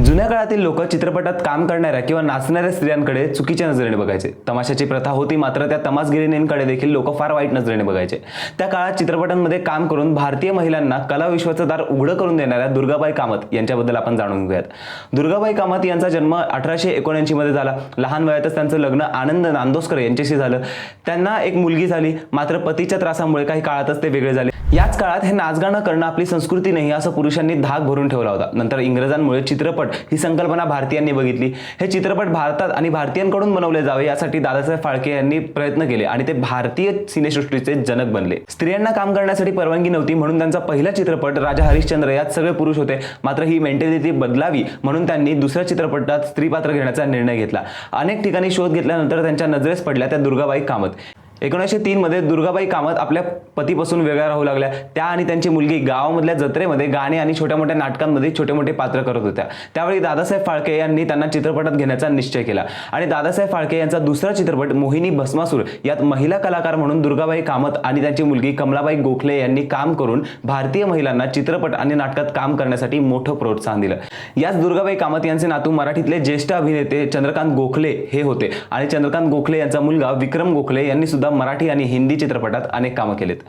जुन्या काळातील लोक चित्रपटात काम करणाऱ्या किंवा नाचणाऱ्या स्त्रियांकडे चुकीच्या नजरेने बघायचे. तमाशाची प्रथा होती मात्र त्या तमासगिरीनेंकडे देखील लोक फार वाईट नजरेने बघायचे. त्या काळात चित्रपटांमध्ये काम करून भारतीय महिलांना कला विश्वाचं दार उघडं करून देणाऱ्या दुर्गाबाई कामत यांच्याबद्दल आपण जाणून घेऊयात. दुर्गाबाई कामत यांचा जन्म अठराशे एकोणऐंशी मध्ये झाला. लहान वयातच त्यांचं लग्न आनंद नांदोसकर यांच्याशी झालं. त्यांना एक मुलगी झाली. मात्र पतीच्या त्रासामुळे काही काळातच ते वेगळे झाले. याच काळात हे नाचगाणं करणं आपली संस्कृती नाही असं पुरुषांनी धाक भरून ठेवला होता. नंतर इंग्रजांमुळे चित्रपट ही संकल्पना भारतीयांनी बघितली. हे चित्रपट भारतात आणि भारतीयांकडून बनवले जावे यासाठी दादासाहेब फाळके यांनी प्रयत्न केले आणि ते भारतीय सिनेसृष्टीचे जनक बनले. स्त्रियांना काम करण्यासाठी परवानगी नव्हती म्हणून त्यांचा पहिला चित्रपट राजा हरिश्चंद्र यात सगळे पुरुष होते. मात्र ही मेंटॅलिटी बदलावी म्हणून त्यांनी दुसऱ्या चित्रपटात स्त्री पात्र घेण्याचा निर्णय घेतला. अनेक ठिकाणी शोध घेतल्यानंतर त्यांच्या नजरेस पडल्या त्या दुर्गाबाई कामत. एकोणीसशे तीनमध्ये दुर्गाबाई कामत आपल्या पतीपासून वेगळ्या राहू लागल्या. त्या आणि त्यांची मुलगी गावामधल्या जत्रेमध्ये गाणे आणि छोट्या मोठ्या नाटकांमध्ये छोटे मोठे पात्र करत होत्या. त्यावेळी दादासाहेब फाळके यांनी त्यांना चित्रपटात घेण्याचा निश्चय केला. आणि दादासाहेब फाळके यांचा दुसरा चित्रपट मोहिनी भस्मासूर यात महिला कलाकार म्हणून दुर्गाबाई कामत आणि त्यांची मुलगी कमलाबाई गोखले यांनी काम करून भारतीय महिलांना चित्रपट आणि नाटकात काम करण्यासाठी मोठं प्रोत्साहन दिलं. याच दुर्गाबाई कामत यांचे नातू मराठीतले ज्येष्ठ अभिनेते चंद्रकांत गोखले हे होते. आणि चंद्रकांत गोखले यांचा मुलगा विक्रम गोखले यांनी सुद्धा मराठी आणि हिंदी चित्रपटात अनेक कामं केलेत.